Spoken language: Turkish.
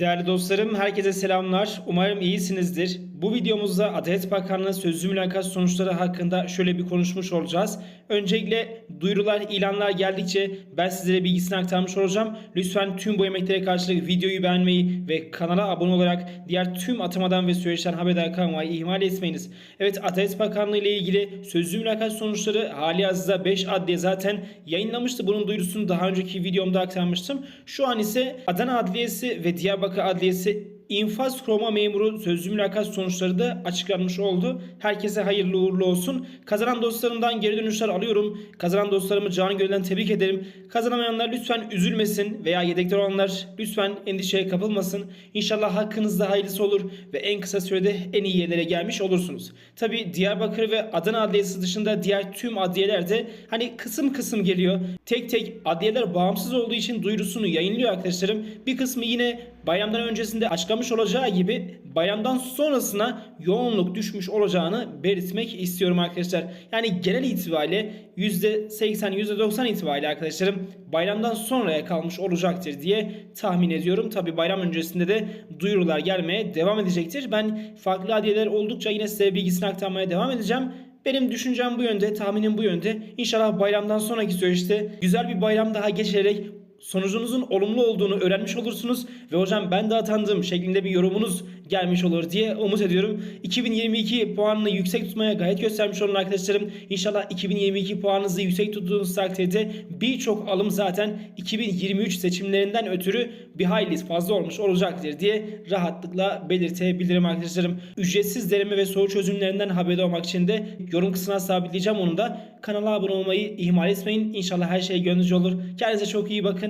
Değerli dostlarım, herkese selamlar. Umarım iyisinizdir. Bu videomuzda Adalet Bakanlığı sözlü mülakat sonuçları hakkında şöyle bir konuşmuş olacağız. Öncelikle duyurular, ilanlar geldikçe ben sizlere bilgisini aktarmış olacağım. Lütfen tüm bu emeklere karşılık videoyu beğenmeyi ve kanala abone olarak diğer tüm atamadan ve süreçten haberdar kalmayı ihmal etmeyiniz. Evet Adalet Bakanlığı ile ilgili sözlü mülakat sonuçları hali hazırda 5 adliye zaten yayınlamıştı. Bunun duyurusunu daha önceki videomda aktarmıştım. Şu an ise Adana Adliyesi ve Diyarbakır Adliyesi İnfaz kurma memuru sözlü mülakat sonuçları da açıklanmış oldu. Herkese hayırlı uğurlu olsun. Kazanan dostlarımdan geri dönüşler alıyorum. Kazanan dostlarımı canı gönülden tebrik ederim. Kazanamayanlar lütfen üzülmesin veya yedekte olanlar lütfen endişeye kapılmasın. İnşallah hakkınızda hayırlısı olur ve en kısa sürede en iyi yerlere gelmiş olursunuz. Tabi Diyarbakır ve Adana Adliyesi dışında diğer tüm adliyeler de hani kısım kısım geliyor. Tek tek adliyeler bağımsız olduğu için duyurusunu yayınlıyor arkadaşlarım. Bir kısmı yine bayramdan öncesinde açıklamış olacağı gibi bayramdan sonrasına yoğunluk düşmüş olacağını belirtmek istiyorum arkadaşlar. Yani genel itibariyle %80 %90 itibariyle arkadaşlarım bayramdan sonraya kalmış olacaktır diye tahmin ediyorum. Tabi bayram öncesinde de duyurular gelmeye devam edecektir. Ben farklı hadiyeler oldukça yine size bilgisini aktarmaya devam edeceğim. Benim düşüncem bu yönde, tahminim bu yönde. İnşallah bayramdan sonraki süreçte güzel bir bayram daha geçirerek sonucunuzun olumlu olduğunu öğrenmiş olursunuz ve hocam ben de atandım şeklinde bir yorumunuz gelmiş olur diye umut ediyorum. 2022 puanını yüksek tutmaya gayet göstermiş olun arkadaşlarım. İnşallah 2022 puanınızı yüksek tuttuğunuz takdirde birçok alım zaten 2023 seçimlerinden ötürü bir hayli fazla olmuş olacaktır diye rahatlıkla belirtebilirim arkadaşlarım. Ücretsiz deneme ve soru çözümlerinden haberdar olmak için de yorum kısmına sabitleyeceğim onu da. Kanala abone olmayı ihmal etmeyin. İnşallah her şey gönlünüzce olur. Kendinize çok iyi bakın.